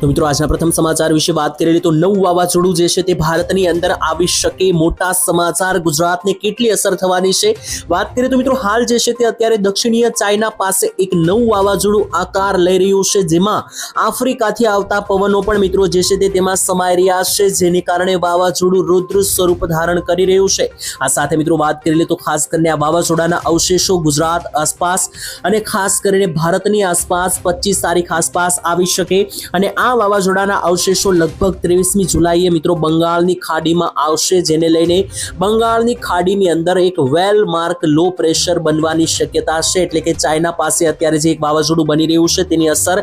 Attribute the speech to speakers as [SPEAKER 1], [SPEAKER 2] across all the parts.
[SPEAKER 1] તો મિત્રો, આજના પ્રથમ સમાચાર વિશે વાત કરેલી તો નવું વાવાઝોડું જે છે તે ભારતની અંદર આવી શકે મોટા સમાચાર. ગુજરાતને કેટલી અસર થવાની છે? વાત કરીએ તો મિત્રો, હાલ જે છે તે અત્યારે દક્ષિણીય ચાઇના પાસે એક નવું વાવાઝોડું આકાર લઈ રહ્યું છે, જેમાં આફ્રિકાથી આવતા પવનો પણ મિત્રો જે છે તે તેમાં સમાઈ રહ્યા છે, જેને કારણે વાવાઝોડું રુદ્ર સ્વરૂપ ધારણ કરી રહ્યું છે. આ સાથે મિત્રો, વાત કરી લે તો ખાસ કરીને આ વાવાઝોડાના અવશેષો ગુજરાત આસપાસ અને ખાસ કરીને ભારતની આસપાસ પચીસ તારીખ આસપાસ આવી શકે. અને આ વાવાઝોડાના અવશેષો લગભગ ત્રેવીસમી જુલાઈએ મિત્રો બંગાળની ખાડીમાં આવશે, જેને લઈને બંગાળની ખાડીની અંદર એક વેલ માર્ક લો પ્રેશર બનવાની શક્યતા છે. એટલે કે ચાઇના પાસે અત્યારે જે એક વાવાઝોડું બની રહ્યું છે, તેની અસર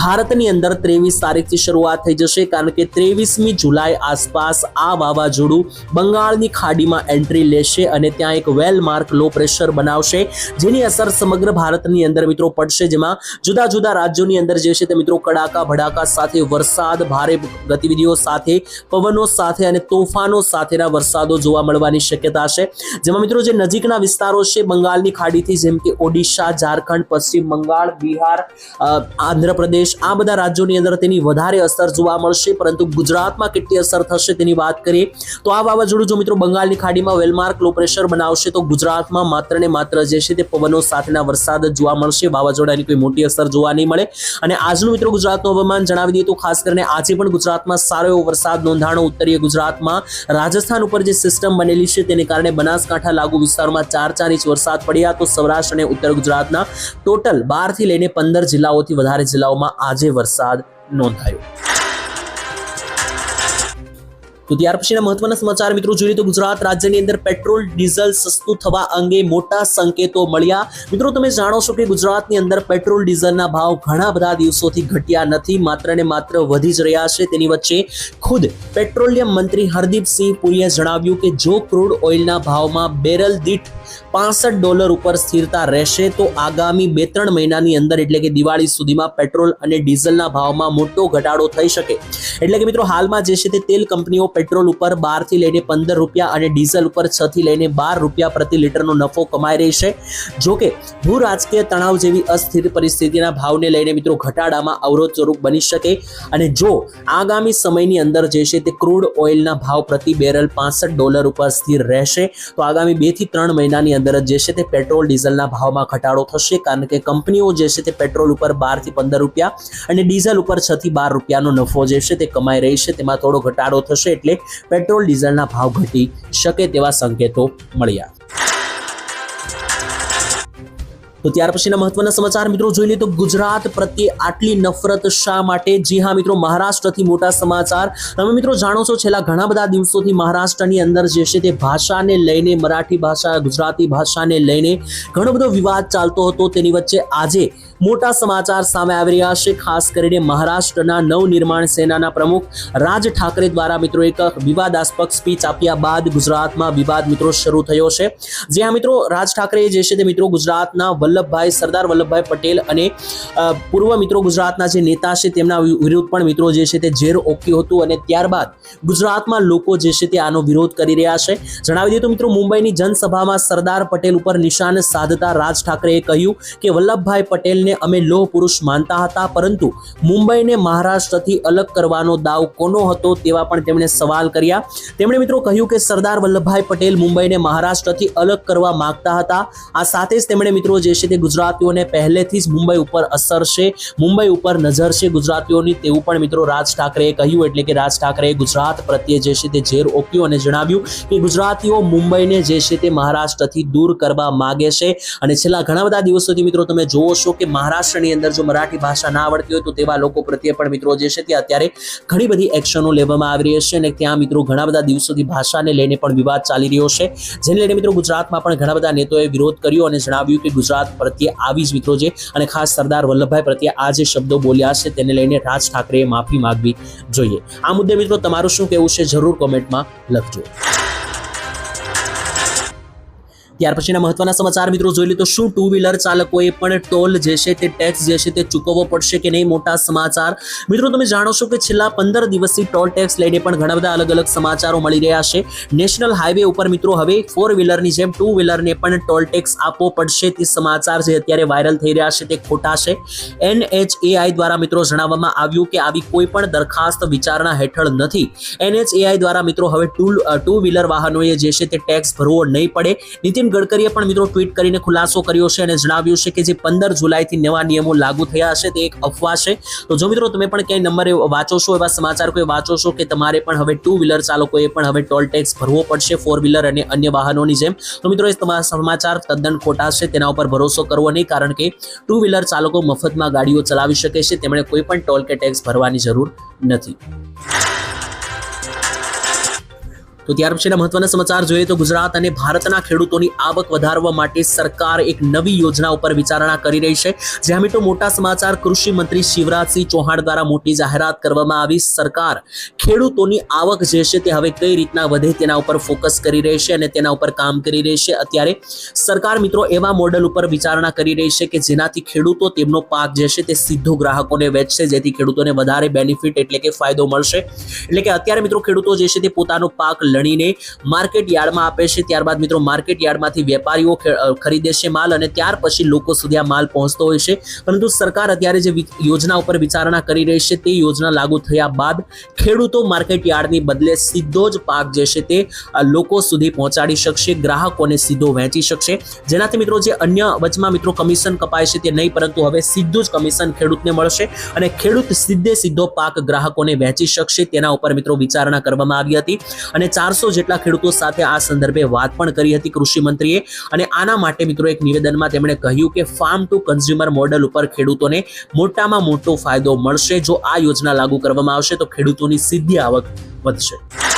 [SPEAKER 1] ભારતની અંદર ત્રેવીસ તારીખથી શરૂઆત થઈ જશે, કારણ કે ત્રેવીસમી જુલાઈ આસપાસ આ વાવાઝોડું બંગાળની ખાડીમાં એન્ટ્રી લેશે અને ત્યાં એક વેલ માર્ક લો પ્રેશર બનાવશે, જેની અસર સમગ્ર ભારતની અંદર મિત્રો પડશે, જેમાં જુદા જુદા રાજ્યોની અંદર જે છે તે મિત્રો કડાકા, ભડાકા સાથે વરસાદ, ભારે ગતિવિધિઓ સાથે, પવનો સાથે અને તોફાનો સાથેના વરસાદો જોવા મળવાની શક્યતા છે. જેમાં મિત્રો જે નજીકના વિસ્તારો છે, બંગાળની ખાડીથી જેમ કે ઓડિશા, ઝારખંડ, પશ્ચિમ બંગાળ, બિહાર આંધ્રપ્રદેશ, આ બધા રાજ્યોની અંદર તેની વધારે અસર જોવા મળશે. પરંતુ ગુજરાતમાં કેટલી અસર થશે તેની વાત કરીએ, તો આ વાવાઝોડું જો મિત્રો બંગાળની ખાડીમાં વેલમાર્ક લો પ્રેશર બનાવશે, તો ગુજરાતમાં માત્ર ને માત્ર જે છે તે પવનો સાથેના વરસાદ જોવા મળશે. વાવાઝોડાની કોઈ મોટી અસર જોવા નહીં મળે. અને આજનું મિત્રો ગુજરાતનું હવામાન જણાવી દઈએ તો ખાસ કરીને આજે પણ ગુજરાતમાં સારો એવો વરસાદ નોંધાણો ઉત્તરીય ગુજરાતમાં રાજસ્થાન ઉપર જે સિસ્ટમ બનેલી છે તેને કારણે બનાસકાંઠા લાગુ વિસ્તારોમાં ચાર ચાર ઇંચ વરસાદ પડ્યા. તો સૌરાષ્ટ્ર અને ઉત્તર ગુજરાતના ટોટલ બારથી લઈને પંદર જિલ્લાઓથી વધારે જિલ્લાઓમાં આજે વરસાદ નોંધાયો. તો ત્યાર પછીના મહત્વના સમાચાર મિત્રો જોઈએ તો ગુજરાત રાજ્યની અંદર પેટ્રોલ, ડીઝલ સસ્તું થવા અંગે મોટા સંકેતો મળ્યા. મિત્રો તમે જાણો છો કે ગુજરાતની અંદર પેટ્રોલ, ડીઝલના ભાવ ઘણા બધા દિવસોથી ઘટ્યા નથી, માત્ર ને માત્ર વધી જ રહ્યા છે. તેની વચ્ચે ખુદ પેટ્રોલિયમ મંત્રી હરદીપસિંહ પુરીએ જણાવ્યું કે જો ક્રૂડ ઓઇલના ભાવમાં બેરલ દીઠ પાસઠ ડોલર ઉપર સ્થિરતા રહેશે, તો આગામી બે ત્રણ મહિનાની અંદર એટલે કે દિવાળી સુધીમાં પેટ્રોલ અને ડીઝલના ભાવમાં મોટો ઘટાડો થઈ શકે. એટલે કે મિત્રો હાલમાં જે છે તે તેલ કંપનીઓ પેટ્રોલ ઉપર બારથી લઈને પંદર રૂપિયા અને ડીઝલ ઉપર છ થી લઈને બાર રૂપિયા પ્રતિ લીટરનો નફો કમાઈ રહી છે. જોકે, ભૂ રાજકીય તણાવ જેવી અસ્થિર પરિસ્થિતિના ભાવને લઈને મિત્રો ઘટાડામાં અવરોધ સ્વરૂપ બની શકે અને જો આગામી સમયની અંદર જે છે તે ક્રૂડ ઓઇલના ભાવ પ્રતિ બેરલ પાસઠ ડોલર ઉપર સ્થિર રહેશે, તો આગામી બેથી ત્રણ મહિનાની અંદર જ છે તે પેટ્રોલ ડીઝલના ભાવમાં ઘટાડો થશે. કારણ કે કંપનીઓ જે છે તે પેટ્રોલ ઉપર બારથી પંદર રૂપિયા અને ડીઝલ ઉપર છ થી બાર રૂપિયાનો નફો જે છે તે કમાઈ રહી છે, તેમાં થોડો ઘટાડો થશે, એટલે પેટ્રોલ, ડીઝલના ભાવ ઘટી શકે તેવા સંકેતો મળ્યા. તો ત્યાર પછીના મહત્વના સમાચાર મિત્રો જોઈ લઈએ તો ગુજરાત પ્રત્યે આટલી નફરત શા માટે? જી હા મિત્રો, મહારાષ્ટ્રથી મોટા સમાચાર. તમે મિત્રો જાણો છો, છેલ્લા ઘણા બધા દિવસોથી મહારાષ્ટ્રની અંદર જે છે તે ભાષાને લઈને, મરાઠી ભાષા, ગુજરાતી ભાષાને લઈને ઘણો બધો વિવાદ ચાલતો હતો. તેની વચ્ચે આજે મોટા સમાચાર સામે આવી રહ્યા છે. ખાસ કરીને મહારાષ્ટ્રના નવનિર્માણ સેનાના પ્રમુખ રાજ ઠાકરે દ્વારા મિત્રો એક વિવાદાસ્પદ સ્પીચ આપ્યા બાદ ગુજરાતમાં વિવાદ મિત્રો શરૂ થયો છે. જ્યાં મિત્રો, રાજ ઠાકરે જે છે તે મિત્રો ગુજરાતના વલ્લભભાઈ, સરદાર વલ્લભભાઈ પટેલ અને પૂર્વ મિત્રો ગુજરાતના જે નેતા છે તેમના વિરુદ્ધ પણ મિત્રો જે છે તે ઝેર ઓક્યું હતું અને ત્યારબાદ ગુજરાતમાં લોકો જે છે તે આનો વિરોધ કરી રહ્યા છે. જણાવી દઈએ તો મિત્રો, મુંબઈની જનસભામાં સરદાર પટેલ ઉપર નિશાન સાધતા રાજ ઠાકરેએ કહ્યું કે વલ્લભભાઈ પટેલને અમે લોહ પુરુષ માનતા હતા, પરંતુ મુંબઈને મહારાષ્ટ્રથી અલગ કરવાનો દાવ કોનો હતો તેવા પણ તેમણે સવાલ કર્યા. તેમણે મિત્રો કહ્યું કે સરદાર વલ્લભભાઈ પટેલ મુંબઈને મહારાષ્ટ્રથી અલગ કરવા માંગતા હતા. આ સાથે જ તેમણે મિત્રો જે છે તે ગુજરાતીઓને પહેલેથી જ મુંબઈ ઉપર અસર છે, મુંબઈ ઉપર નજર છે ગુજરાતીઓની તેવું પણ મિત્રો રાજ ઠાકરેએ કહ્યું, એટલે કે રાજ ઠાકરેએ ગુજરાત પ્રત્યે જે છે તે ઝેર ઓપ્યું અને જણાવ્યું કે ગુજરાતીઓ મુંબઈને જે છે તે મહારાષ્ટ્રથી દૂર કરવા માગે છે. અને છેલ્લા ઘણા બધા દિવસોથી મિત્રો તમે જોવો છો કે મહારાષ્ટ્રની અંદર જો મરાઠી ભાષા ના આવડતી હોય તો તેવા લોકો પ્રત્યે પણ મિત્રો જે છે તે અત્યારે ઘણી બધી એક્શનો લેવામાં આવી રહી છે અને ત્યાં મિત્રો ઘણા બધા દિવસોથી ભાષાને લઈને પણ વિવાદ ચાલી રહ્યો છે. જેને લઈને મિત્રો ગુજરાતમાં પણ ઘણા બધા નેતાઓએ વિરોધ કર્યો અને જણાવ્યું કે ગુજરાત પ્રત્યે આવી જ મિત્રો છે અને ખાસ સરદાર વલ્લભભાઈ પ્રત્યે આ જે શબ્દો બોલ્યા છે તેને લઈને રાજ ઠાકરેએ માફી માંગવી જોઈએ. આ મુદ્દે મિત્રો તમારું શું કહેવું છે? જરૂર કોમેન્ટમાં લખજો. ત્યાર પછીના મહત્વના સમાચાર મિત્રો જોઈ લો તો શું ટુ વ્હીલર ચાલકોએ પણ ટોલ જે છે તે ટેક્સ જે છે તે ચૂકવવો પડશે કે નહીં મોટા સમાચાર? મિત્રો તમે જાણો છો કે છેલ્લા પંદર દિવસથી ટોલ ટેક્સ લઈને પણ ઘણા બધા અલગ અલગ સમાચારો મળી રહ્યા છે. નેશનલ હાઈવે ઉપર મિત્રો હવે ફોર વ્હીલરની જેમ ટુ વ્હીલરને પણ ટોલ ટેક્સ આપવો પડશે. તે સમાચાર જે અત્યારે વાયરલ થઈ રહ્યા છે તે ખોટા છે. એનએચએઆઈ દ્વારા મિત્રો જણાવવામાં આવ્યું કે આવી કોઈ પણ દરખાસ્ત વિચારણા હેઠળ નથી. એનએચએઆઈ દ્વારા મિત્રો હવે ટુ ટુ વ્હીલર વાહનોએ જે છે તે ટેક્સ ભરવો નહીં પડે. નીતિન ગડકરીએ પણ મિત્રો ટ્વીટ કરીને ખુલાસો કર્યો છે અને જણાવ્યું છે કે જે પંદર જુલાઈથી નવા નિયમો લાગુ થયા હશે તે એક અફવા છે. તો જો મિત્રો તમે પણ ક્યાંય નંબરે વાંચો છો, એવા સમાચાર કોઈ વાંચો છો કે તમારે પણ હવે ટુ વ્હીલર ચાલકોએ પણ હવે ટોલ ટેક્સ ભરવો પડશે ફોર વ્હીલર અને અન્ય વાહનોની જેમ. તો મિત્રો એ તમારા સમાચાર તદ્દન ખોટા છે, તેના ઉપર ભરોસો કરવો નહીં, કારણ કે ટુ વ્હીલર ચાલકો મફતમાં ગાડીઓ ચલાવી શકે છે, તેમણે કોઈ પણ ટોલ કે ટેક્સ ભરવાની જરૂર નથી. તો ત્યાર પછીના મહત્વના સમાચાર જોઈએ તો ગુજરાત અને ભારતના ખેડૂતોની આવક વધારવા માટે સરકાર એક નવી યોજના ઉપર વિચારણા કરી રહી છે. જ્યાં મિત્રો મોટા સમાચાર, કૃષિ મંત્રી શિવરાજસિંહ ચૌહાણ દ્વારા મોટી જાહેરાત કરવામાં આવી. સરકાર ખેડૂતોની આવક જે છે તે હવે કઈ રીતના વધે તેના ઉપર ફોકસ કરી રહી છે અને તેના ઉપર કામ કરી રહી છે. અત્યારે સરકાર મિત્રો એવા મોડેલ ઉપર વિચારણા કરી રહી છે કે જેનાથી ખેડૂતો તેમનો પાક જે છે તે સીધો ગ્રાહકોને વેચશે, જેથી ખેડૂતોને વધારે બેનિફિટ એટલે કે ફાયદો મળશે. એટલે કે અત્યારે મિત્રો ખેડૂતો જે છે તે પોતાનો પાક લણીને માર્કેટ યાર્ડમાં આપે છે. ત્યારબાદ મિત્રો માર્કેટ યાર્ડમાંથી વેપારીઓ ખરીદે છે માલ અને ત્યાર પછી લોકો સુધી આ માલ પહોંચતો હોય છે. પરંતુ સરકાર અત્યારે જે યોજના ઉપર વિચારણા કરી રહી છે તે યોજના લાગુ થયા બાદ ખેડૂતો માર્કેટ યાર્ડની બદલે સીધો જ પાક જે છે તે લોકો સુધી પહોંચાડી શકશે, ગ્રાહકોને સીધો વહેંચી શકશે. જેનાથી મિત્રો જે અન્ય વચમાં મિત્રો કમિશન કપાય છે તે નહીં, પરંતુ હવે સીધું જ કમિશન ખેડૂતને મળશે અને ખેડૂત સીધે સીધો પાક ગ્રાહકોને વહેંચી શકશે તેના ઉપર મિત્રો વિચારણા કરવામાં આવી હતી. અને ચારસો જેટલા ખેડૂતો સાથે આ સંદર્ભે વાત પણ કરી હતી કૃષિ મંત્રીએ. અને આના માટે મિત્રો એક નિવેદનમાં તેમણે કહ્યું કે ફાર્મ ટુ કન્ઝ્યુમર મોડલ ઉપર ખેડૂતોને મોટામાં મોટો ફાયદો મળશે. જો આ યોજના લાગુ કરવામાં આવશે તો ખેડૂતોની સીધી આવક વધશે.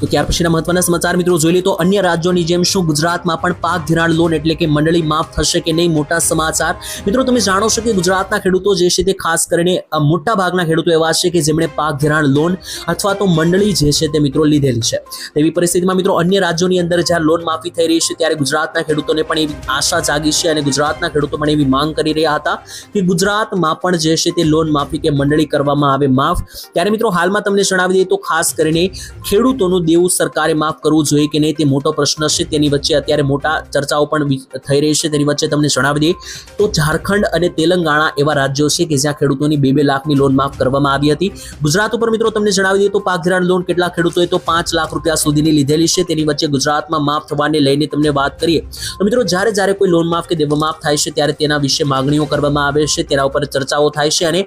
[SPEAKER 1] તો ત્યાર પછીના મહત્વના સમાચાર મિત્રો જોઈ લે તો અન્ય રાજ્યોની જેમ શું ગુજરાતમાં પણ પાક ધિરાણ લોન એટલે કે મંડળી માફ થશે કે નહીં મોટા સમાચાર? મિત્રો તમે જાણો છો કે ગુજરાતના ખેડૂતો જે છે તે ખાસ કરીને મોટા ભાગના ખેડૂતો એવા છે કે જેમણે પાક ધિરાણ લોન અથવા તો મંડળી જે છે તે મિત્રો લીધેલી છે. તેવી પરિસ્થિતિમાં મિત્રો અન્ય રાજ્યોની અંદર જ્યાં લોન માફી થઈ રહી છે ત્યારે ગુજરાતના ખેડૂતોને પણ એવી આશા જાગી છે અને ગુજરાતના ખેડૂતો પણ એવી માંગ કરી રહ્યા હતા કે ગુજરાતમાં પણ જે છે તે લોન માફી કે મંડળી કરવામાં આવે માફ. ત્યારે મિત્રો હાલમાં તમને જણાવી દઈએ તો ખાસ કરીને ખેડૂતોનું દેવું સરકારે માફ કરવું જોઈએ કે નહીં તે મોટો પ્રશ્ન છે. તેની વચ્ચે અત્યારે મોટા ચર્ચાઓ પણ થઈ રહી છે. તેની વચ્ચે તમને જણાવી દઈએ તો ઝારખંડ અને તેલંગાણા એવા રાજ્યો છે કે જ્યાં ખેડૂતોની બે બે લાખની લોન માફ કરવામાં આવી હતી. ગુજરાત ઉપર મિત્રો તમને જણાવી દઈએ તો પાક ધિરાણ લોન કેટલા ખેડૂતોએ તો પાંચ લાખ રૂપિયા સુધીની લીધેલી છે. તેની વચ્ચે ગુજરાતમાં માફ થવાને લઈને તમને વાત કરીએ તો મિત્રો જ્યારે જ્યારે કોઈ લોન માફ કે દેવા માફ થાય છે ત્યારે તેના વિશે માગણીઓ કરવામાં આવે છે. તેના ઉપર ચર્ચાઓ થાય છે અને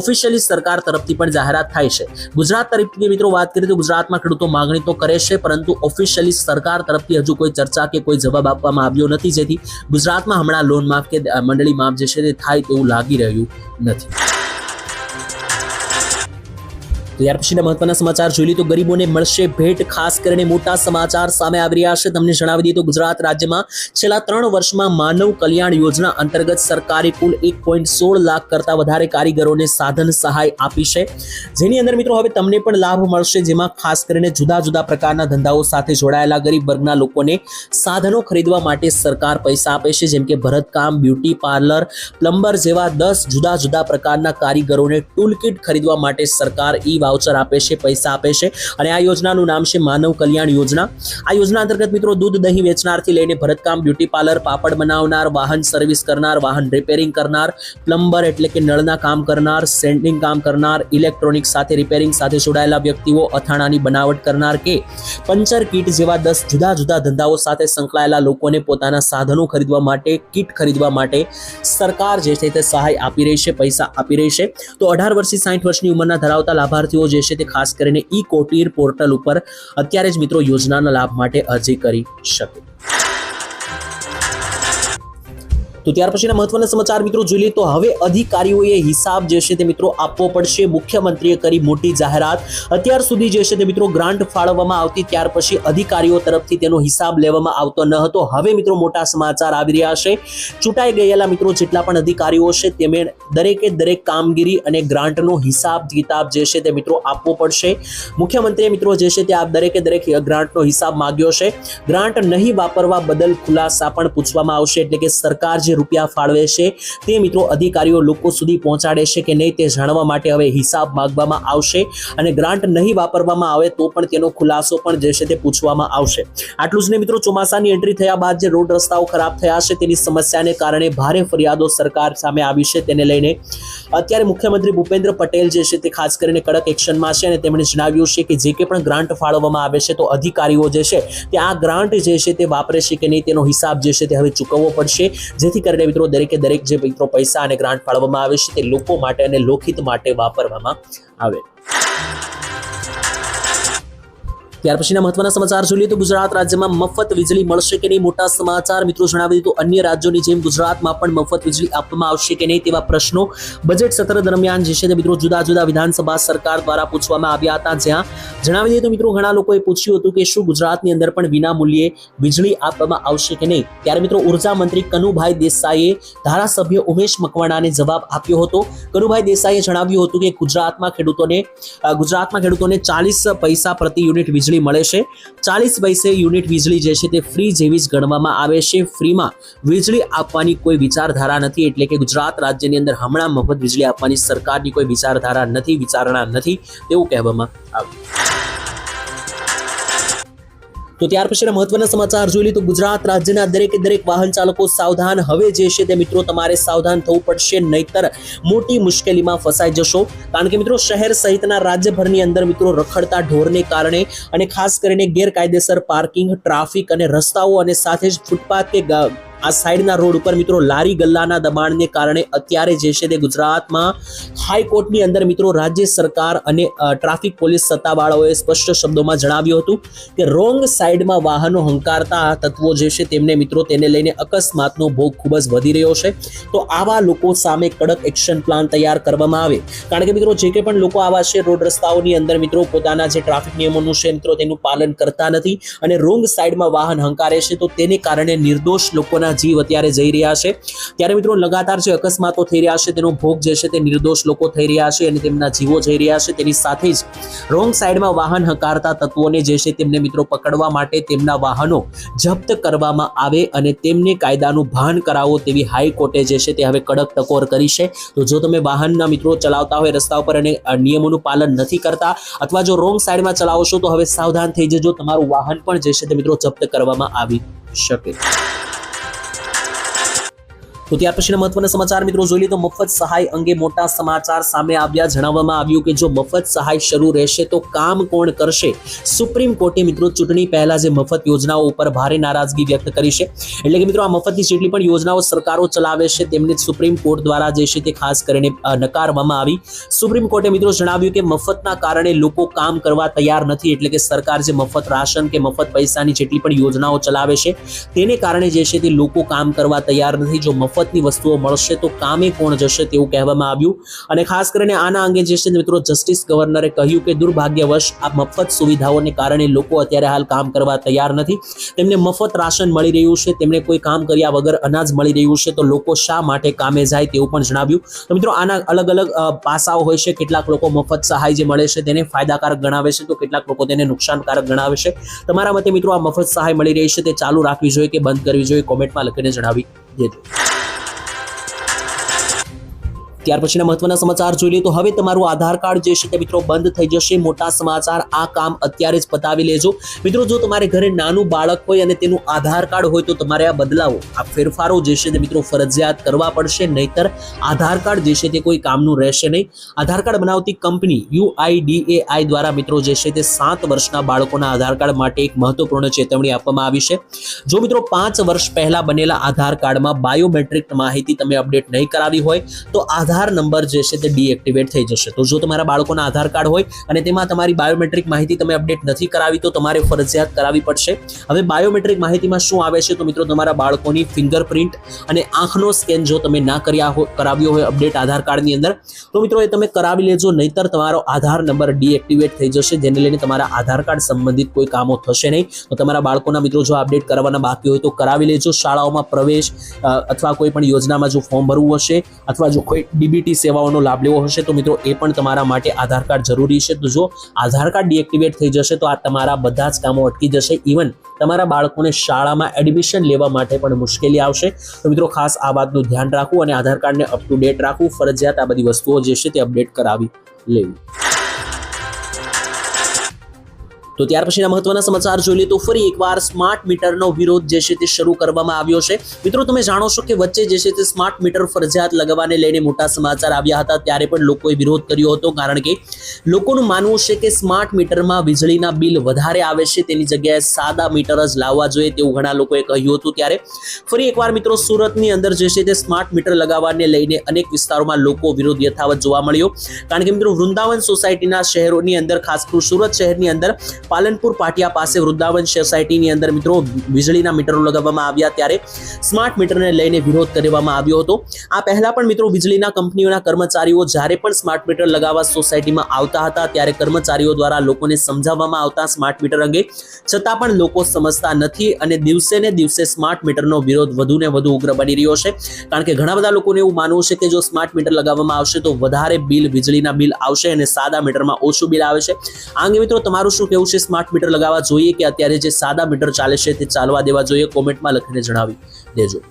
[SPEAKER 1] ઓફિશિયલી સરકાર તરફથી પણ જાહેરાત થાય છે. ગુજરાત તરફથી મિત્રો વાત કરીએ તો ગુજરાતમાં ખેડૂતો માગણી તો કરે છે, પરંતુ ઓફિશિયલી સરકાર તરફથી હજુ કોઈ ચર્ચા કે કોઈ જવાબ આપવામાં આવ્યો નથી, જેથી ગુજરાતમાં હમણાં લોન માફ કે મંડળી માફ જે છે તે થાય તેવું લાગી રહ્યું નથી. ત્યાર પછીના મહત્વના સમાચાર જોઈ લઈએ તો ગરીબોને મળશે ભેટ, ખાસ કરીને મોટા સમાચાર સામે આવી રહ્યા છે. તમને જણાવી દઈએ તો ગુજરાત રાજ્યમાં છેલ્લા ત્રણ વર્ષમાં માનવ કલ્યાણ યોજના અંતર્ગત સરકારે કુલ એક લાખ કરતાં વધારે કારીગરોને સાધન સહાય આપી છે. જેની અંદર મિત્રો હવે તમને પણ લાભ મળશે, જેમાં ખાસ કરીને જુદા જુદા પ્રકારના ધંધાઓ સાથે જોડાયેલા ગરીબ વર્ગના લોકોને સાધનો ખરીદવા માટે સરકાર પૈસા આપે છે. જેમ કે ભરતકામ, બ્યુટી પાર્લર, પ્લમ્બર જેવા દસ જુદા જુદા પ્રકારના કારીગરોને ટૂલ ખરીદવા માટે સરકાર ઈ વાઉચર આપે છે, પૈસા આપે છે. અને આ યોજનાનું નામ છે માનવ કલ્યાણ યોજના. આ યોજના અંતર્ગત મિત્રો દૂધ, દહીં વેચનારથી લઈને ભરતકામ, બ્યુટી પાર્લર, પાપડ બનાવનાર, વાહન સર્વિસ કરનાર, વાહન રિપેરિંગ કરનાર, પ્લમ્બર એટલે કે નળના કામ કરનાર સેન્ડિંગ કામ કરનાર ઇલેક્ટ્રોનિક સાથે રિપેરિંગ સાથે જોડાયેલા વ્યક્તિઓ, અથાણાની બનાવટ કરનાર કે પંચર કીટ જેવા દસ જુદા જુદા ધંધાઓ સાથે સંકળાયેલા લોકોને પોતાના સાધનો ખરીદવા માટે, કીટ ખરીદવા માટે સરકાર જે છે તે સહાય આપી રહી છે, પૈસા આપી રહી છે. તો અઢાર વર્ષથી સાઠ વર્ષની ઉંમરના ધરાવતા લાભાર્થીઓ જે છે તે ખાસ કરીને ઈ કોટીર પોર્ટલ ઉપર અત્યારે જ મિત્રો યોજનાના લાભ માટે અરજી કરી શકે. તો ત્યાર પછીના મહત્વના સમાચાર મિત્રો જોઈ લઈએ તો હવે અધિકારીઓએ હિસાબ જે છે તે મિત્રો આપવો પડશે. મુખ્યમંત્રીએ કરી મોટી જાહેરાત. અત્યાર સુધી જે છે તે મિત્રો ગ્રાન્ટ ફાળવવામાં આવતી, ત્યાર પછી અધિકારીઓ તરફથી તેનો હિસાબ લેવામાં આવતો ન હતો. હવે મિત્રો મોટા સમાચાર આવી રહ્યા છે. ચૂંટાઈ ગયેલા મિત્રો જેટલા પણ અધિકારીઓ છે તેમણે દરેકે દરેક કામગીરી અને ગ્રાન્ટનો હિસાબ, કિતાબ જે છે તે મિત્રો આપવો પડશે. મુખ્યમંત્રીએ મિત્રો જે છે તે આ દરેકે દરેક ગ્રાન્ટનો હિસાબ માંગ્યો છે. ગ્રાન્ટ નહીં વાપરવા બદલ ખુલાસા પણ પૂછવામાં આવશે. એટલે કે સરકાર જે રૂપિયા ફાળવે છે. તે મિત્રો અધિકારીઓ લોકો સુધી પહોંચાડે છે કે નહીં તે જાણવા માટે હવે હિસાબ માગવામાં આવશે અને ગ્રાન્ટ નહીં વાપરવામાં આવે તો પણ તેનો ખુલાસો પણ જે છે તે પૂછવામાં આવશે. આટલું જ નહીં મિત્રો, ચોમાસાની એન્ટ્રી થયા બાદ જે રોડ રસ્તાઓ ખરાબ થયા છે તેની સમસ્યાને કારણે ભારે ફરિયાદો સરકાર સામે આવી છે. તેને લઈને અત્યારે મુખ્યમંત્રી ભૂપેન્દ્ર પટેલ જે છે તે ખાસ કરીને કડક એક્શનમાં છે અને તેમણે જણાવ્યું છે કે જે કે પણ ગ્રાન્ટ ફાળવવામાં આવે છે તો અધિકારીઓ જે છે તે આ ગ્રાન્ટ જે છે તે વાપરે છે કે નહીં તેનો હિસાબ જે છે તે હવે ચૂકવવો પડશે. જેથી કરીને મિત્રો દરેકે દરેક જે મિત્રો પૈસા અને ગ્રાન્ટ ફાળવવામાં આવે છે તે લોકો માટે અને લોકહિત માટે વાપરવામાં આવે. ત્યાર પછીના મહત્વના સમાચાર જોઈએ તો ગુજરાત રાજ્યમાં મફત વીજળી મળશે કે નહીં મોટા સમાચાર? મિત્રો જણાવી દીધું અન્ય રાજ્યોની જેમ ગુજરાતમાં પણ મફત વીજળી આપવામાં આવશે કે નહીં તેવા પ્રશ્નો બજેટ સત્ર દરમિયાન જે છે તે મિત્રો જુદા જુદા વિધાનસભા સરકાર દ્વારા પૂછવામાં આવ્યા હતા. જ્યાં જણાવી દઈએ તો મિત્રો ઘણા લોકોએ પૂછ્યું હતું કે શું ગુજરાતની અંદર પણ વિના મૂલ્યે વીજળી આપવામાં આવશે કે નહીં? ત્યારે મિત્રો ઊર્જા મંત્રી કનુભાઈ દેસાઈએ ધારાસભ્ય ઉમેશ મકવાણાને જવાબ આપ્યો હતો. કનુભાઈ દેસાઈએ જણાવ્યું હતું કે ગુજરાતમાં ખેડૂતોને ગુજરાતમાં ખેડૂતોને ચાલીસ પૈસા પ્રતિ યુનિટ વીજળી મળે છે. ચાલીસ પૈસે યુનિટ વીજળી જે છે તે ફ્રી જેવી જ ગણવામાં આવે છે. ફ્રીમાં વીજળી આપવાની કોઈ વિચારધારા નથી, એટલે કે ગુજરાત રાજ્યની અંદર હમણાં મફત વીજળી આપવાની સરકારની કોઈ વિચારધારા નથી, વિચારણા નથી તેવું કહેવામાં આવ્યું. તો ત્યાર પછીના મહત્વના સમાચાર જોઈ લઈએ. ગુજરાત રાજ્યના દરેકે દરેક વાહન ચાલકો સાવધાન હવે જે છે તે મિત્રો તમારે સાવધાન થવું પડશે, નહીતર મોટી મુશ્કેલીમાં ફસાઈ જશો. કારણ કે મિત્રો શહેર સહિતના રાજ્યભરની અંદર મિત્રો રખડતા ઢોરને કારણે અને ખાસ કરીને ગેરકાયદેસર પાર્કિંગ, ટ્રાફિક અને રસ્તાઓ અને સાથે જ ફૂટપાથ કે આ સાઈડના રોડ ઉપર મિત્રો લારી ગલ્લાના દબાણને કારણે અત્યારે જે છે તે ગુજરાતમાં હાઈકોર્ટની અંદર મિત્રો રાજ્ય સરકાર અને ટ્રાફિક પોલીસ સત્તાવાળાઓએ સ્પષ્ટ શબ્દોમાં જણાવ્યું હતું કે રોંગ સાઈડમાં વાહનો હંકારતા તત્વો જે છે તેમને મિત્રો તેને લઈને અકસ્માતનો ભોગ ખૂબ જ વધી રહ્યો છે. તો આવા લોકો સામે કડક એક્શન પ્લાન તૈયાર કરવામાં આવે. કારણ કે મિત્રો જે કે પણ લોકો આવા છે રોડ રસ્તાઓની અંદર મિત્રો પોતાના જે ટ્રાફિક નિયમોનું છે મિત્રો તેનું પાલન કરતા નથી અને રોંગ સાઈડમાં વાહન હંકારે છે તો તેને કારણે નિર્દોષ લોકોના જીવ અત્યારે જઈ રહ્યા છે. ત્યારે મિત્રો લગાતાર જે અકસ્માતો થઈ રહ્યા છે, તેનો ભોગ જે છે તે નિર્દોષ લોકો થઈ રહ્યા છે અને તેમના જીવો જઈ રહ્યા છે. તેની સાથે જ રોંગ સાઈડમાં વાહન હકારતા તત્વોને જે છે તેમને મિત્રો પકડવા માટે તેમના વાહનો જપ્ત કરવામાં આવે અને તેમને કાયદાનું ભાન કરાવો તેવી હાઈકોર્ટે જે છે તે હવે કડક ટકોર કરી છે. તો જો તમે વાહનના મિત્રો ચલાવતા હોય રસ્તા ઉપર અને નિયમોનું પાલન નથી કરતા અથવા જો રોંગ સાઈડમાં ચલાવો છો તો હવે સાવધાન થઈ જજો. તમારું વાહન પણ જે છે તે મિત્રો જપ્ત કરવામાં આવી શકે. તો ત્યાર પછીના મહત્વના સમાચાર મિત્રો જોઈ લઈએ તો મફત સહાય અંગે મોટા સમાચાર સામે આવ્યા. જણાવવામાં આવ્યું કે જો મફત સહાય શરૂ રહેશે તો કામ કોણ કરશે? સુપ્રીમ કોર્ટે મિત્રો ચૂંટણી પહેલા જે મફત યોજનાઓ ઉપર ભારે નારાજગી વ્યક્ત કરી છે. એટલે કે મિત્રો આ મફતની જેટલી પણ યોજનાઓ સરકારો ચલાવે છે તેમને સુપ્રીમ કોર્ટ દ્વારા જે છે તે ખાસ કરીને નકારવામાં આવી. સુપ્રીમ કોર્ટે મિત્રો જણાવ્યું કે મફતના કારણે લોકો કામ કરવા તૈયાર નથી એટલે કે સરકાર જે મફત રાશન કે મફત પૈસાની જેટલી પણ યોજનાઓ ચલાવે છે, તેને કારણે જે છે તે લોકો કામ કરવા તૈયાર નથી. જો મફતની વસ્તુઓ મળશે તો કામે કોણ જશે તેવું કહેવામાં આવ્યું. અને ખાસ કરીને આના અંગે જે છે મિત્રો જસ્ટિસ ગવર્નરે કહ્યું કે દુર્ભાગ્યવશ આ મફત સુવિધાઓને કારણે લોકો અત્યારે હાલ કામ કરવા તૈયાર નથી. તેમને મફત રાશન મળી રહ્યું છે, તેમને કોઈ કામ કર્યા વગર અનાજ મળી રહ્યું છે તો લોકો શા માટે કામે જાય તેવું પણ જણાવ્યું. તો મિત્રો આના અલગ અલગ પાસાઓ હોય છે, કેટલાક લોકો મફત સહાય જે મળે છે તેને ફાયદાકારક ગણાવે છે તો કેટલાક લોકો તેને નુકસાનકારક ગણાવે છે. તમારા મતે મિત્રો આ મફત સહાય મળી રહી છે તે ચાલુ રાખવી જોઈએ કે બંધ કરવી જોઈએ? કોમેન્ટમાં લખીને જણાવી દેજો. ત્યાર પછીના મહત્વના સમાચાર જોઈ લઈએ તો હવે તમારું આધાર કાર્ડ જે છે તે મિત્રો બંધ થઈ જશે. મોટા સમાચાર આ કામ અત્યારે જ પતાવી લેજો. મિત્રો, જો તમારે ઘરે નાનું બાળક હોય અને તેનું આધાર કાર્ડ હોય તો તમારે આ બદલાવો, આ ફેરફારો જે છે તે મિત્રો ફરજિયાત કરવા પડશે. નહીતર આધાર કાર્ડ જે છે તે કોઈ કામનું રહેશે નહીં. આધાર કાર્ડ બનાવતી કંપની યુઆઈડીએઆઈ દ્વારા મિત્રો જે છે તે સાત વર્ષના બાળકોના આધાર કાર્ડ માટે એક મહત્વપૂર્ણ ચેતવણી આપવામાં આવી છે. જો મિત્રો પાંચ વર્ષ પહેલા બનેલા આધાર કાર્ડમાં બાયોમેટ્રિક માહિતી તમે અપડેટ નહીં કરાવી હોય તો આધાર આધાર નંબર જે છે તે ડીએક્ટિવેટ થઈ જશે. તો જો તમારા બાળકોના આધાર કાર્ડ હોય અને તેમાં તમારી બાયોમેટ્રિક માહિતી તમે અપડેટ નથી કરાવી, તો તમારે ફરજિયાત કરાવી પડશે. હવે બાયોમેટ્રિક માહિતીમાં શું આવે છે? તો મિત્રો તમારા બાળકોની ફિંગરપ્રિન્ટ અને આંખનો સ્કેન જો તમે ના કર્યા હોય કરાવ્યો હોય અપડેટ આધાર કાર્ડની અંદર, તો મિત્રો એ તમે કરાવી લેજો, નહીતર તમારો આધાર નંબર ડીએક્ટિવેટ થઈ જશે, જેને લઈને તમારા આધાર કાર્ડ સંબંધિત કોઈ કામો થશે નહીં. તો તમારા બાળકોના મિત્રો જો અપડેટ કરવાના બાકી હોય તો કરાવી લેજો. શાળાઓમાં પ્રવેશ અથવા કોઈ પણ યોજનામાં જો ફોર્મ ભરવું હશે, અથવા જો કોઈ ડીબીટી સેવાઓનો લાભ લેવો હશે તો મિત્રો એ પણ તમારા માટે આધાર કાર્ડ જરૂરી છે. તો જો આધાર કાર્ડ ડીએક્ટિવેટ થઈ જશે તો આ તમારા બધા જ કામો અટકી જશે. ઇવન તમારા બાળકોને શાળામાં એડમિશન લેવા માટે પણ મુશ્કેલી આવશે. તો મિત્રો ખાસ આ વાતનું ધ્યાન રાખવું અને આધાર કાર્ડને અપ ટુ ડેટ રાખવું. ફરજિયાત આ બધી વસ્તુઓ જે છે તે અપડેટ કરાવી લેવી. તો ત્યાર પછીના મહત્વના સમાચાર જોઈ લઈએ તો ફરી એકવાર સ્માર્ટ મીટરનો વિરોધ જે છે તે શરૂ કરવામાં આવ્યો છે. મિત્રો, તમે જાણો છો કે વચ્ચે જે છે તે સ્માર્ટ મીટર ફરજિયાત લગાવવાને લઈને મોટા સમાચાર આવ્યા હતા, ત્યારે પણ લોકોએ વિરોધ કર્યો હતો, કારણ કે લોકોનું માનવું છે કે સ્માર્ટ મીટરમાં વીજળીના બિલ વધારે આવે છે, તેની જગ્યાએ સાદા મીટર જ લાવવા જોઈએ તેવું ઘણા લોકોએ કહ્યું હતું. ત્યારે ફરી એકવાર મિત્રો, સુરતની અંદર જે છે તે સ્માર્ટ મીટર લગાવવાને લઈને અનેક વિસ્તારોમાં લોકો વિરોધ યથાવત જોવા મળ્યો. કારણ કે મિત્રો, વૃંદાવન સોસાયટીના શહેરોની અંદર, ખાસ કરીને સુરત શહેરની અંદર પાલનપુર પાટિયા પાસે વૃદ્ધાવન સોસાયટીની અંદર મિત્રો વીજળીના મીટરો લગાવવામાં આવ્યા ત્યારે સ્માર્ટ મીટરને લઈને વિરોધ કરવામાં આવ્યો હતો. આ પહેલા પણ મિત્રો વીજળીના કંપનીઓના કર્મચારીઓ જ્યારે પણ સ્માર્ટ મીટર લગાવવા સોસાયટીમાં આવતા હતા ત્યારે કર્મચારીઓ દ્વારા લોકોને સમજાવવામાં આવતા સ્માર્ટ મીટર અંગે છતાં પણ લોકો સમજતા નથી અને દિવસે ને દિવસે સ્માર્ટ મીટરનો વિરોધ વધુ ને વધુ ઉગ્ર બની રહ્યો છે. કારણ કે ઘણા બધા લોકોને એવું માનવું છે કે જો સ્માર્ટ મીટર લગાવવામાં આવશે તો વધારે બિલ, વીજળીના બિલ આવશે અને સાદા મીટરમાં ઓછું બિલ આવે છે. આ અંગે મિત્રો તમારું શું કહેવું છે? સ્માર્ટ મીટર લગાવવા જોઈએ કે અત્યારે જે સાદા મીટર ચાલે છે તે ચાલવા દેવા જોઈએ કોમેન્ટમાં લખીને જણાવી દેજો.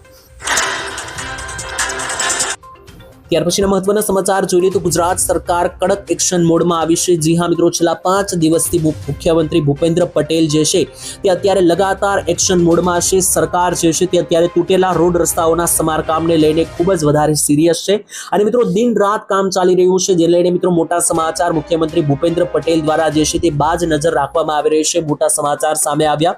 [SPEAKER 1] ત્યાર પછીના મહત્વના સમાચાર જોઈએ તો ગુજરાત સરકાર કડક એક્શન મોડમાં આવી છે. જી હા મિત્રો, છેલ્લા પાંચ દિવસથી મુખ્યમંત્રી ભૂપેન્દ્ર પટેલ જે છે, તે અત્યારે લગાતાર એક્શન મોડમાં છે. સરકાર જે છે, તે અત્યારે તૂટેલા રોડ રસ્તાઓના સમારકામને લઈને ખૂબ જ વધારે સિરિયસ છે. અને મિત્રો દિન રાત કામ ચાલી રહ્યું છે જે લઈને મિત્રો મોટા સમાચાર મુખ્યમંત્રી ભૂપેન્દ્ર પટેલ દ્વારા જે છે, તે બાજ નજર રાખવામાં આવી રહી છે. મોટા સમાચાર સામે આવ્યા.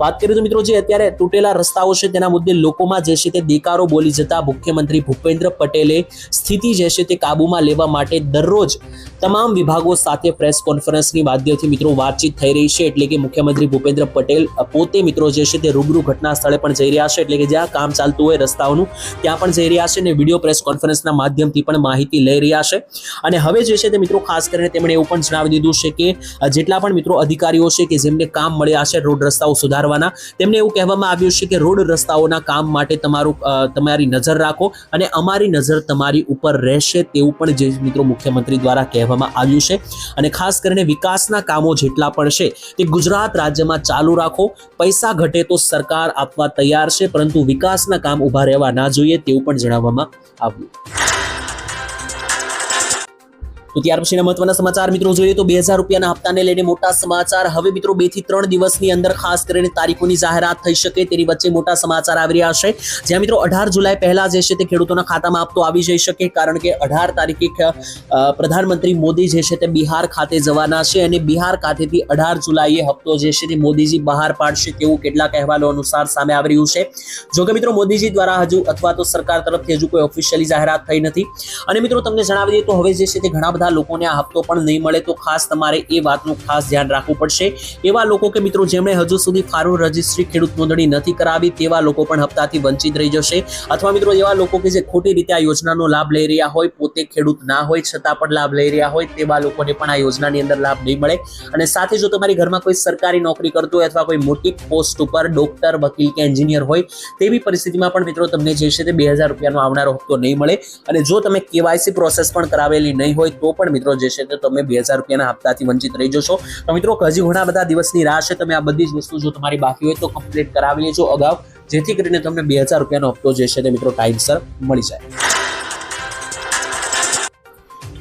[SPEAKER 1] વાત કરીએ તો મિત્રો, જે અત્યારે તૂટેલા રસ્તાઓ છે, તેના મુદ્દે લોકોમાં જે છે, તે દેકારો બોલી જતા મુખ્યમંત્રી ભૂપેન્દ્ર પટેલે સ્થિતિ જે છે તે કાબૂમાં લેવા માટે દરરોજ તમામ વિભાગો સાથે પ્રેસ કોન્ફરન્સની માધ્યમથી મિત્રો વાતચીત થઈ રહી છે. એટલે કે મુખ્યમંત્રી ભૂપેન્દ્ર પટેલ પોતે મિત્રો જે છે તે રૂબરૂ ઘટના સ્થળે પણ જઈ રહ્યા છે. એટલે કે જ્યાં કામ ચાલતું હોય રસ્તાઓનું, ત્યાં પણ જઈ રહ્યા છે અને વીડિયો પ્રેસ કોન્ફરન્સના માધ્યમથી પણ માહિતી લઈ રહ્યા છે. અને હવે જે છે તે મિત્રો ખાસ કરીને તેમણે એવું પણ જણાવી દીધું છે કે જેટલા પણ મિત્રો અધિકારીઓ છે કે જેમને કામ મળ્યા છે રોડ રસ્તાઓ સુધારવાના, તેમને એવું કહેવામાં આવ્યું છે કે રોડ રસ્તાઓના કામ માટે તમારું તમારી નજર રાખો અને અમારી નજર તમારી ઉપર રહેશે તેવું પણ જે મિત્રો મુખ્યમંત્રી દ્વારા કહેવામાં આવ્યું છે. અને ખાસ કરીને વિકાસના કામો જેટલા પણ છે તે ગુજરાત રાજ્યમાં ચાલુ રાખો. પૈસા ઘટે તો સરકાર આપવા તૈયાર છે, પરંતુ વિકાસના કામ ઊભા રહેવા ના જોઈએ તેવું પણ જણાવવામાં આવ્યું. તો ત્યાર પછીના મહત્વના સમાચાર મિત્રો જોઈએ તો બે રૂપિયાના હપ્તાને લઈને મોટા સમાચાર. હવે મિત્રો બેથી ત્રણ દિવસની અંદર ખાસ કરીને તારીખોની જાહેરાત થઈ શકે તેની વચ્ચે મોટા સમાચાર આવી રહ્યા છે. જ્યાં મિત્રો અઢાર જુલાઈ પહેલા જે છે તે ખેડૂતોના ખાતામાં આપતો આવી જઈ શકે કારણ કે અઢાર તારીખે પ્રધાનમંત્રી મોદી જે છે તે બિહાર ખાતે જવાના છે અને બિહાર ખાતેથી અઢાર જુલાઈએ હપ્તો જે છે તે મોદીજી બહાર પાડશે તેવું કેટલાક અહેવાલો અનુસાર સામે આવી રહ્યું છે. જો કે મિત્રો મોદીજી દ્વારા હજુ અથવા તો સરકાર તરફથી હજુ કોઈ ઓફિશિયલી જાહેરાત થઈ નથી. અને મિત્રો તમને જણાવી દઈએ તો હવે જે છે તે ઘણા બધા લોકોને આ હપ્તો પણ નહીં મળે, તો ખાસ તમારે એ વાતનું ખાસ ધ્યાન રાખવું પડશે. એવા લોકો કે મિત્રો, જેમણે હજુ સુધી ફારૂ રજિસ્ટ્રી ખેડૂત નોંધણી નથી કરાવી, તેવા લોકો પણ હપ્તાથી વંચિત રહી જશે. અથવા મિત્રો, એવા લોકો કે જે ખોટી રીતે આ યોજનાનો લાભ લઈ રહ્યા હોય, પોતે ખેડૂત ના હોય, છતાં પણ લાભ લઈ રહ્યા હોય, તેવા લોકોને પણ આ યોજનાની અંદર લાભ નહીં મળે. અને સાથે જો તમારી ઘરમાં કોઈ સરકારી નોકરી કરતો હોય અથવા કોઈ મોટી પોસ્ટ ઉપર ડોક્ટર, વકીલ કે એન્જિનિયર હોય, તેવી પરિસ્થિતિમાં પણ મિત્રો તમને જે છે તે બે હજાર રૂપિયાનો આવનારો હપ્તો નહીં મળે. અને જો તમે કેવાયસી પ્રોસેસ પણ કરાવેલી નહીં હોય, તો પણ મિત્રો જે છે તે તમે બે હજાર રૂપિયાના હપ્તાથી વંચિત રહી જશો. તો મિત્રો હજી ઘણા બધા દિવસની રાહ છે. તમે આ બધી જ વસ્તુ જો તમારી બાકી હોય તો કમ્પ્લીટ કરાવી લેજો અગાઉ. જેથી કરીને તમને બે હજાર રૂપિયાનો હપ્તો જે છે તે મિત્રો ટાઈમસર મળી જાય.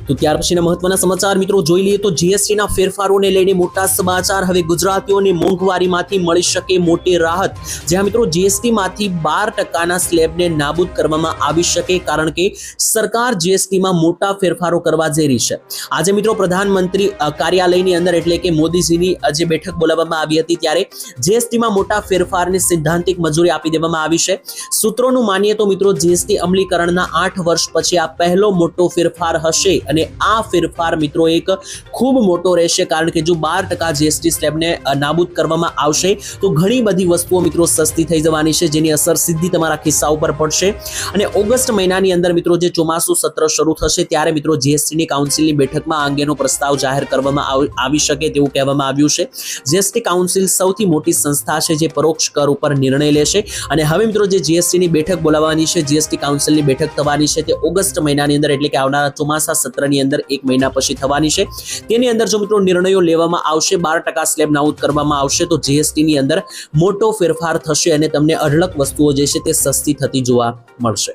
[SPEAKER 1] તો ત્યાર પછીના મહત્વના સમાચાર, મિત્રો જોઈ લઈએ તો જીએસટીના ફેરફારોને લઈને મોટા સમાચાર. હવે ગુજરાતીઓને મોંઘવારીમાંથી મળી શકે મોટી રાહત. જ્યાં મિત્રો જીએસટીમાંથી બાર ટકાના સ્લેબને નાબૂદ કરવામાં આવી શકે, કારણ કે સરકાર જીએસટીમાં મોટા ફેરફારો કરવા જઈ રહી છે. આજે મિત્રો પ્રધાનમંત્રી કાર્યાલયની અંદર એટલે કે મોદીજીની જે બેઠક બોલાવવામાં આવી હતી ત્યારે જીએસટીમાં મોટા ફેરફારને સિદ્ધાંતિક મંજૂરી આપી દેવામાં આવી છે. સૂત્રોનું માનીએ તો મિત્રો જીએસટી અમલીકરણના આઠ વર્ષ પછી આ પહેલો મોટો ફેરફાર હશે અને આ ફેરફાર મિત્રો એક ખૂબ મોટો રહેશે કારણ કે જો બાર ટકા જીએસટી સ્લેબને નાબૂદ કરવામાં આવશે, તો ઘણી બધી વસ્તુઓ મિત્રો સસ્તી થઈ જવાની છે, જેની અસર સીધી તમારા ખિસ્સા ઉપર પડશે. અને ઓગસ્ટ મહિનાની અંદર મિત્રો જે ચોમાસું સત્ર શરૂ થશે, ત્યારે મિત્રો જીએસટીની કાઉન્સિલની બેઠકમાં આ અંગેનો પ્રસ્તાવ જાહેર કરવામાં આવ- શકે તેવું કહેવામાં આવ્યું છે. જીએસટી કાઉન્સિલ સૌથી મોટી સંસ્થા છે, જે પરોક્ષ કર ઉપર નિર્ણય લેશે. અને હવે મિત્રો જે જીએસટીની બેઠક બોલાવવાની છે જીએસટી કાઉન્સિલની બેઠક થવાની છે, તે ઓગસ્ટ મહિનાની અંદર એટલે કે આવનારા ચોમાસા સત્રની અંદર એક મહિના પછી થવાની છે. તેની અંદર જો મિત્રો નિર્ણયો લેવામાં આવશે, બાર ટકા સ્લેબ નાબૂદ કરવામાં આવશે, તો જીએસટીની અંદર મોટો ફેરફાર થશે અને તમને અઢળક વસ્તુઓ જે છે તે સસ્તી થતી જોવા મળશે.